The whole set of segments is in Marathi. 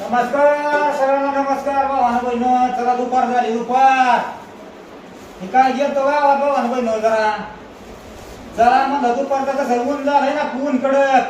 नमस्कार सगळ्यांना नमस्कार भावानं बहिण चला दुपार झाली दुपार. हे काय गेलतो गावात भावानं बहिण जरा. जरा म्हणलं दुपारचं कसं ऊन झालंय ना ऊन कडक.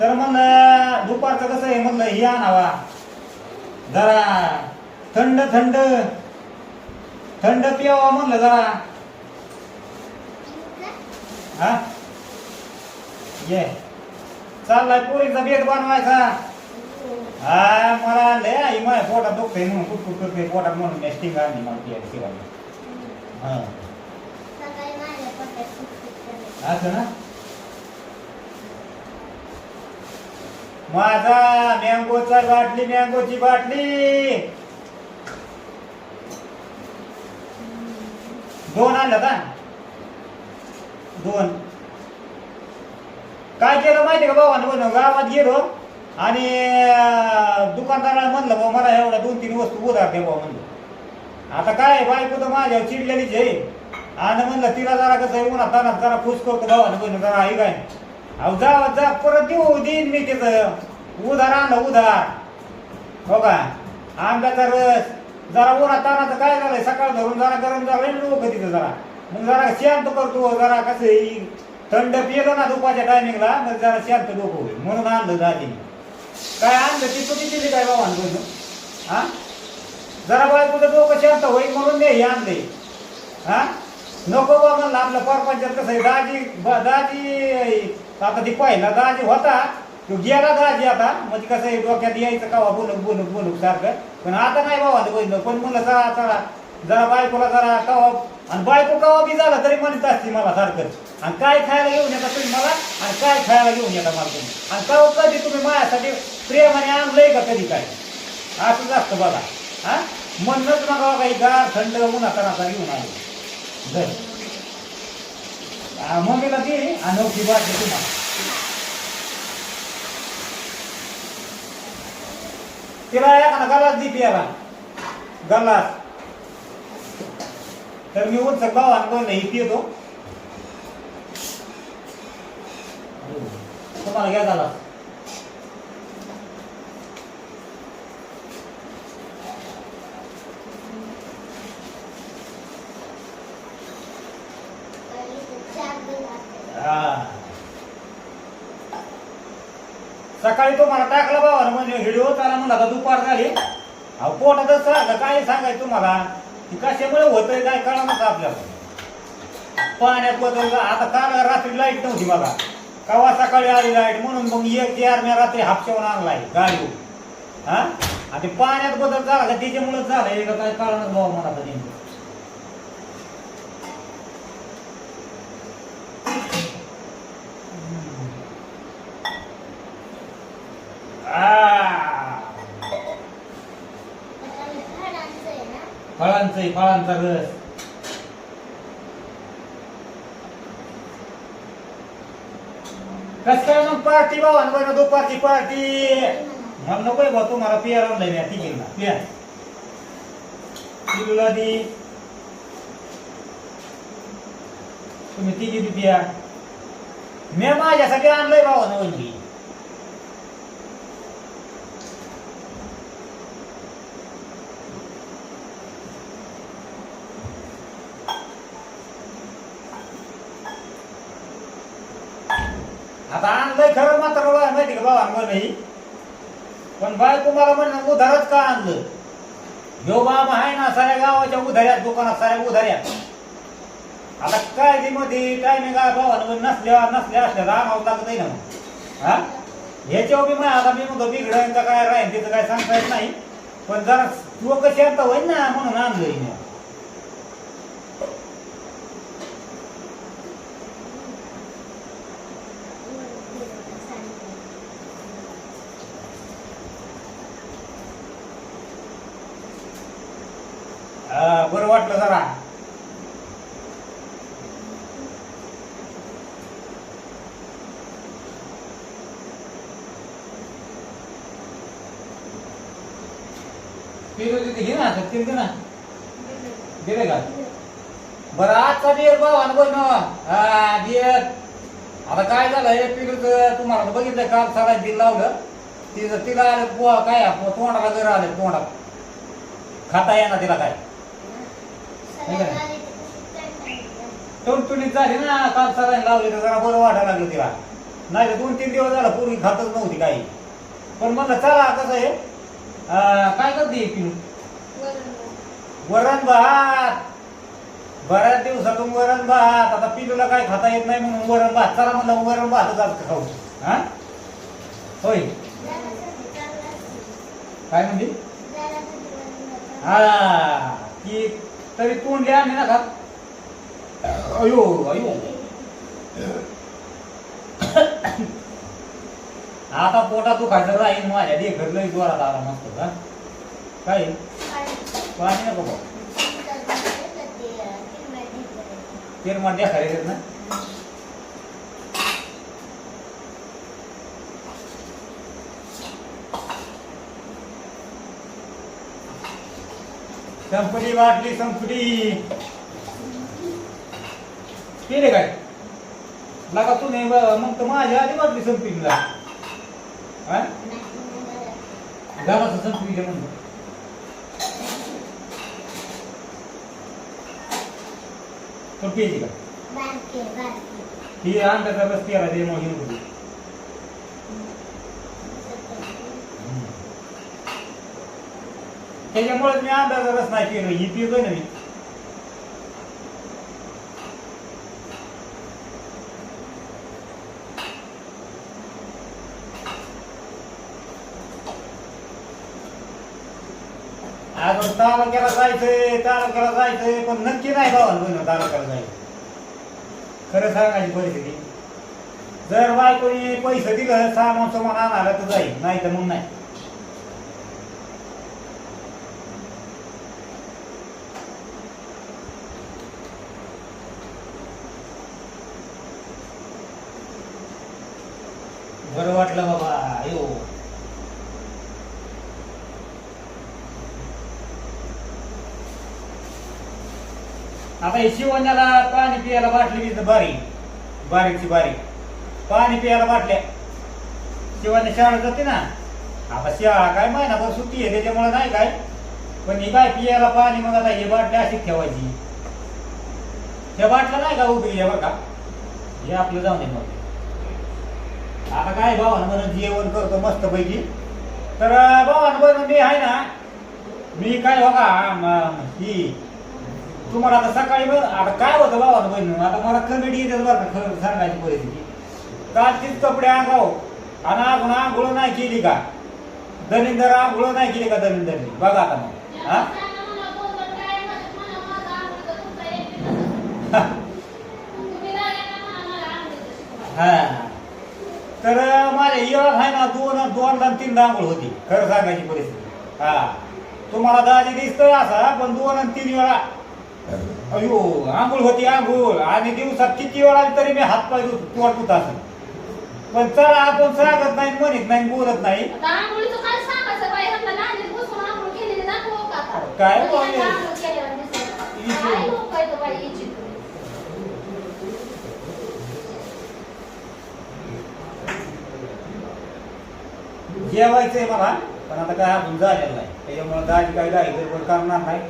तर म्हणलं दुपारचं कसं आहे म्हणलं हे आणावा. जरा थंड थंड. थंड पियावा म्हणलं जरा. हा? ये. चाललाय पोरीचा बेत बनवायचा. हा मला लय आई माझ्या पोटात दुखतंय म्हणून कुटकुट करते पोटात म्हणून मी स्टिंग आणली मला पियाला शिवायला हा. सकाळी माझ्या पोटात खूप दुखत असं ना? माझा मँगोचा बाटली मँगोची बाटली. दोन आणलं का? दोन. काय केलं माहिती का भावानं? बनव गावात गेलो. आणि दुकानदाराला म्हणलं बा मला एवढ्या दोन तीन वस्तू उधार दे बा म्हणलं. आता काय बायको तर माझ्यावर चिडलेलीच आहे. आणि म्हणलं तिला जरा कसं आहे उन्हात तानात जरा खुश करतो भावानं बनव जरा आई काय? अहो जा जा परत देऊ देईन मी त्याचं उधार आणलं उधार. हो का? आंब्याचा रस. जरा उन्हात तानाचं काय झालंय? सकाळ धरून जरा गरम झालंय लोक तिथं जरा? मग जरा शांत करतो जरा कसं आहे, थंड पिलो ना दुपारच्या टायमिंगला मग जरा शांत डोकं होईल. म्हणून आणलं झाली काय आणलं ती चुकी दिली काय बाबा आणलं हा? जरा बायकोचं डोकं शांत होईल म्हणून दे हे आणले हा? नको बा म्हणलं आपलं परपंचात कसं आहे दाजी ब- दाजी आता ती पाहिला दाजी होता तो गेला दाजी आता म्हणजे कसं आहे डोक्यात यायचं कावा बोलूक बोलूक बोलूक सारखं. पण आता नाही बाबा बहिण पण मुलं जरा जरा जरा बायकोला जरा कवा आणि बायको कवा बी झाला तरी म्हणत असते मला सारखं. आणि काय खायला घेऊन येता तुम्ही मला? आणि काय खायला घेऊन येता मला तुम्ही? आणि का हो, कधी तुम्ही माझ्यासाठी प्रेमाने आणलंय का कधी काय? असंच असतं बघा. हा? म्हणणंच नका काही गार थंड उन्हातानाचा घेऊन आलो. घर आ, मम्मीला दे अनोखी बाटली तुम्हाला. तिला एखादा गलास दे पियाला गलास. तर मी उंच भावान बोलले ही पियतो तुम्हाला घ्या गलास सकाळी तो मला टाकला बाबा म्हणजे व्हिडिओ त्याला म्हणला आता दुपार झाली. अहो पोटातच सांगा काय सांगायचं तुम्हाला? की कशामुळे होतंय काय कळणार आपल्याला. पाण्यात बदल आता काल रात्री लाइट नव्हती बघा. कवा सकाळी आली लाइट म्हणून मग एक चार मी रात्री हापशावून आणलाय गाडी. हा? आणि ते पाण्यात बदल झाला का? त्याच्यामुळेच झालंय का काय कळणार बाबा मला नेमकं. ना? फळांचं फळांचा रस. कस काय मग पार्टी भावान बरं दुपारची पार्टी. मग नकोय भाऊ तुम्हाला पिया आणलंय मी तिघींना. पिया तिला दी. तुम्ही तिघी बी पिया. मी माझ्यासाठी आणलंय भावानं म्हणजे आता आणलंय खरं मात्र बा माहिती का बाबा नाही. पण बाय तुम्हाला म्हणणं उधारच का आणलं? जो बाबा आहे ना साऱ्या गावाच्या उधाऱ्यात दुकानात साऱ्या उधाऱ्यात. आता काय ती मध्ये टायमिंग आहे बाबा नसल्या नसल्या असल्या आणावं लागत नाही ना मग. हा? ह्याच्यावर बी आता मी म्हणतो बिघडन का काय राहील तिथं काय सांगता येत नाही. पण जरा तू कशी आता होईल ना म्हणून आणलं मी हा, बरं वाटलं जरा. पिलो तिथे घे ना तीन घे ना. दिले का बरं आजचा बियर भावानं बन हा बियर आता काय झालं हे पिलूचं तुम्हाला बघितलं काल सगळ्या बिल लावलं. तिचं तिला आलं बुवा काय आप- तोंडाला घर आले तोंडात खाता येणार तिला काय. टणटणीत झाली ना काल सरांनी लावली तर जरा बरं वाटायला लागलं तिला. नाही तर दोन तीन दिवस झाला पूर्वी खातच नव्हती काही. पण म्हणलं चला कसं आहे? काय करते पिलू वरण भात. बऱ्याच दिवसातून वरण भात. आता पिलूला काय खाता येत नाही म्हणून वरण भात. चला म्हणलं वरण भातच आज खाऊ. हा? होय. काय म्हणली? हा की तरी तोंडली आणली ना का अयो अयो. आता पोटात दुखायचं राहील माझ्या देखत लई जोरात आला मस्त का काय? पाणी- नको भाऊ तर ते, अं, किरमाट घेतलं. तेल मांड्या खायला ना संपली वाटली संपली. केले काय? लगा तू नाही मग तर माझ्या आधी वाटली संपली तुला. गावाचं संपली म्हणतो पण पियची का. ही अंड्याचा रस केला ते मोठी होती त्याच्यामुळे मी अंड्याचा रस नाही पिलो ही पितोय ना अजून तालुक्याला जायचंय तालुक्याला जायचंय पण नक्की नाही भावाला बहिण तालुक्याला जायचं खरं सांगायची परिस्थिती. जर बायकोनी पैसे दिलं सामान सामान आणायला तर जाईल नाही तर मग नाही. बरं वाटलं बाबा. यो आता हे शिवण्याला पाणी पियाला बाटली दिसत बारीक बारीकची बारीक. पाणी पियाला बाटल्या. शिवाने शाळा जाते ना. आता शाळा काय महिनाभर सुट्टी आहे त्याच्यामुळे नाही काय. पण ही काय पियाला पाणी मग आता ही बाटली अशी ठेवायची. त्या बाटल्या नाही का उभी आहे बघा हे आपलं जाऊन दे मग. आता काय भावानं म्हणून जेवण करतो मस्त पैकी तर भावानं म्हणून मी आहे ना मी काय हो बघा म- ही तुम्हाला आता सकाळी बघ आता काय होतं भावानं बनवून आता मला कमेडी येते बरं का खरं सांगायची परिस्थिती. कालचीच कपडे अंगाव आणि अजून आंघोळ नाही केली का? दलिंदर आंघोळ नाही केली का दलिंदरनी बघा आता मग. हा? हा. तर माझ्या इवाळ आहे ना दोन दोनदा आणि तीनदा आंघोळ होती. खरं सांगायची परिस्थिती. हा. तुम्हाला दाजी दिसतोय असा पण दोन आणि तीन वेळा. अयो आंघोळ होती आंघोळ. आणि दिवसात किती वेळा तरी मी हात पाय पोट होत असं पण चला आपण सांगत नाही म्हणत नाही बोलत नाही. काय बोलले? जेवायचंय मला पण आता काय अजून झालेलं नाही. त्याच्यामुळे दाजी काय गाडी गडबड करणार नाही.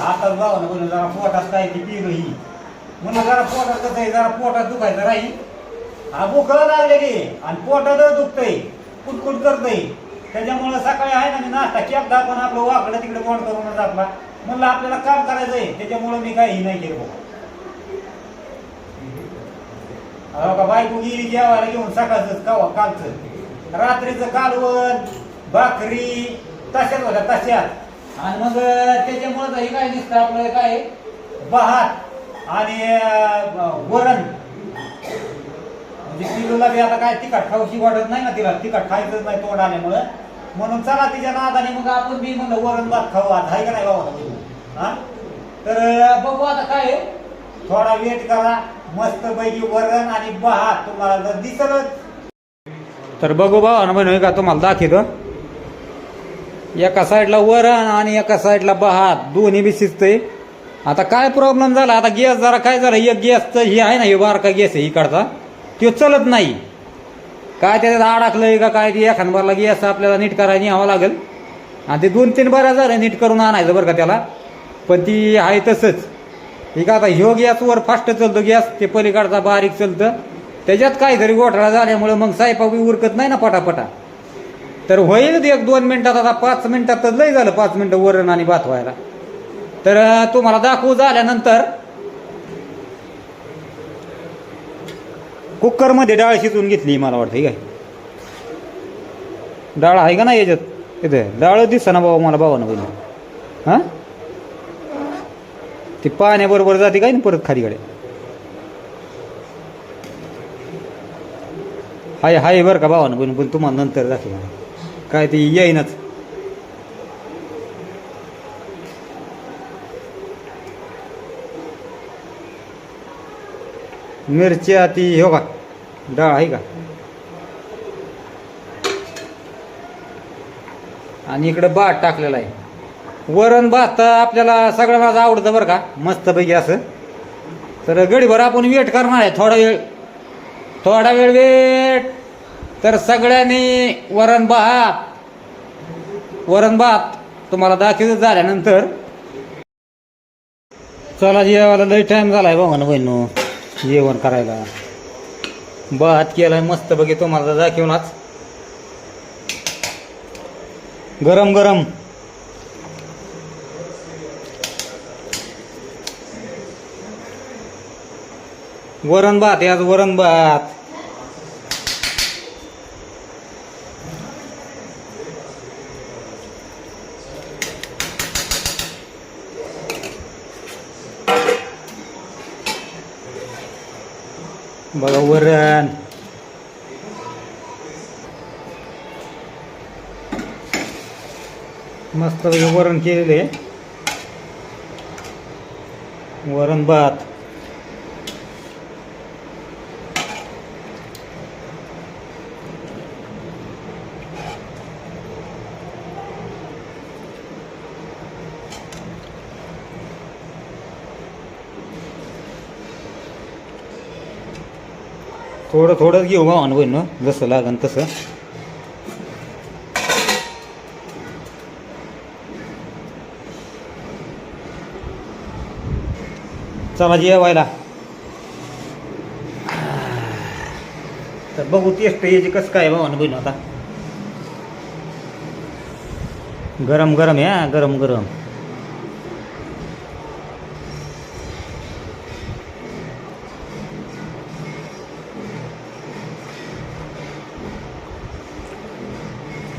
आताच जाऊ ना म्हणून जरा पोटात काय ती पिलं ही. म्हणून जरा पोटात कसं आहे जरा पोटात दुखायचं राहील. हा भूकळ लागलेली आणि पोटात दुखतंय कुटकुट करतंय. त्याच्यामुळे सकाळी आहे ना मी नाश्ता केला पण आपलं वाकडं तिकडे कोण करून आपला म्हणलं आपल्याला काम करायचंय त्याच्यामुळे मी काही नाही केलं बाबा अहो का बायको गेली जेवायला घेऊन सकाळचं कवा कालचं रात्रीचं कालवण भाकरी तशाच होत्या तशाच. आणि मग त्याच्यामुळे हे काय दिसतं आपलं काय? भात आणि वरण. म्हणजे पिलूला बी आता काय तिखट खाऊशी वाटत नाही ना तिला तिखट खायचंच नाही तोंड आल्यामुळं. म्हणून चला तिच्या नादाने मग आपण बी म्हणलं वरण भात खाऊ आज हाय का नाही बाबा? हा? तर बघू आता काय आहे. थोडा वेट करा. मस्त पैकी वरण आणि भात तुम्हाला जर दिसलच तर बघू भावा ना का तुम्हाला दाखवतो. एका साईडला वरण आणि एका साईडला बहात दोन्ही बी शिजतंय. आता काय प्रॉब्लेम झाला? आता गॅस जरा काय झालं? एक गॅसचं हे आहे ना हे बारका गॅस आहे इकडचा. तो चलत नाही. काय त्याच्यात अडकलंय का काय ते एखाद बारला गॅस आपल्याला नीट करायला न्यावं लागेल. आणि ते दोन तीन बऱ्या झालं नीट करून आणायचं बरं का त्याला. पण ती आहे तसंच. ठीक आता ह्यो गॅसवर फास्ट चलतो गॅस ते पलीकडचा बारीक चालतं. त्याच्यात काहीतरी घोटाळा झाल्यामुळं मग स्वयंपाक उरकत नाही ना पटापटा. तर होईल ते एक दोन मिनिटात आता पाच मिनटात तर लय झालं पाच मिनिटं वरण आणि भात व्हायला. तर तुम्हाला दाखवू झाल्यानंतर कुकरमध्ये डाळ शिजवून घेतली मला वाटतं काय? डाळ आहे का नाही याच्यात? इथे डाळ दिसा ना बाबा मला बाबा बोल हां? ती पाण्याबरोबर जाते काय ना परत खालीकडे हाय हाय बरं का भावानं पण पण तुम्हाला नंतर दाखव. काय ते येईनच. मिरच्या ती हो का डाळ आहे का? आणि इकडं भात टाकलेला आहे. वरण भात तर आपल्याला सगळं माझं आवडतं बरं का मस्तपैकी असं. तर गडीभर आपण वेट करणार आहे थोडा वेळ. थोडा वेळ वेट तर सगळ्यांनी वरण भात वरण भात तुम्हाला दाखवत झाल्यानंतर. चला जेवायला लई टाईम झालाय बघा ना बहिणू. जेवण करायला. भात केलाय मस्त बघे तुम्हाला दाखवूनच. गरम गरम. वरण भात याच वरण भात. बघा वरण. मस्त वरण केलेले. वरण भात. थोडं थोडं घेऊ भावान ना जसं लागन तसं. चला जेवायला. तर बघू टेस्ट याची कसं काय भावानं बहिण आता. गरम गरम या गरम गरम.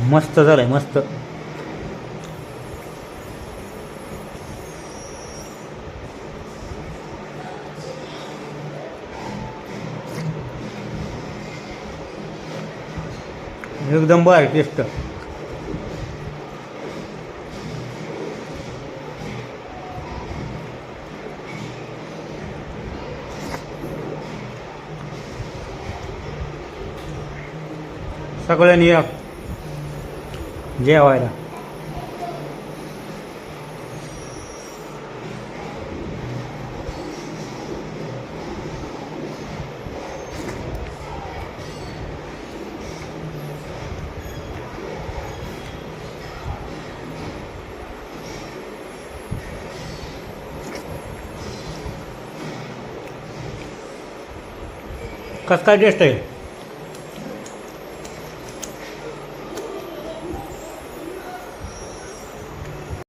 मस्त झालंय मस्त. एकदम भारी टेस्ट सगळ्यांनी या. जेवायला कसं काय टेस्ट आहे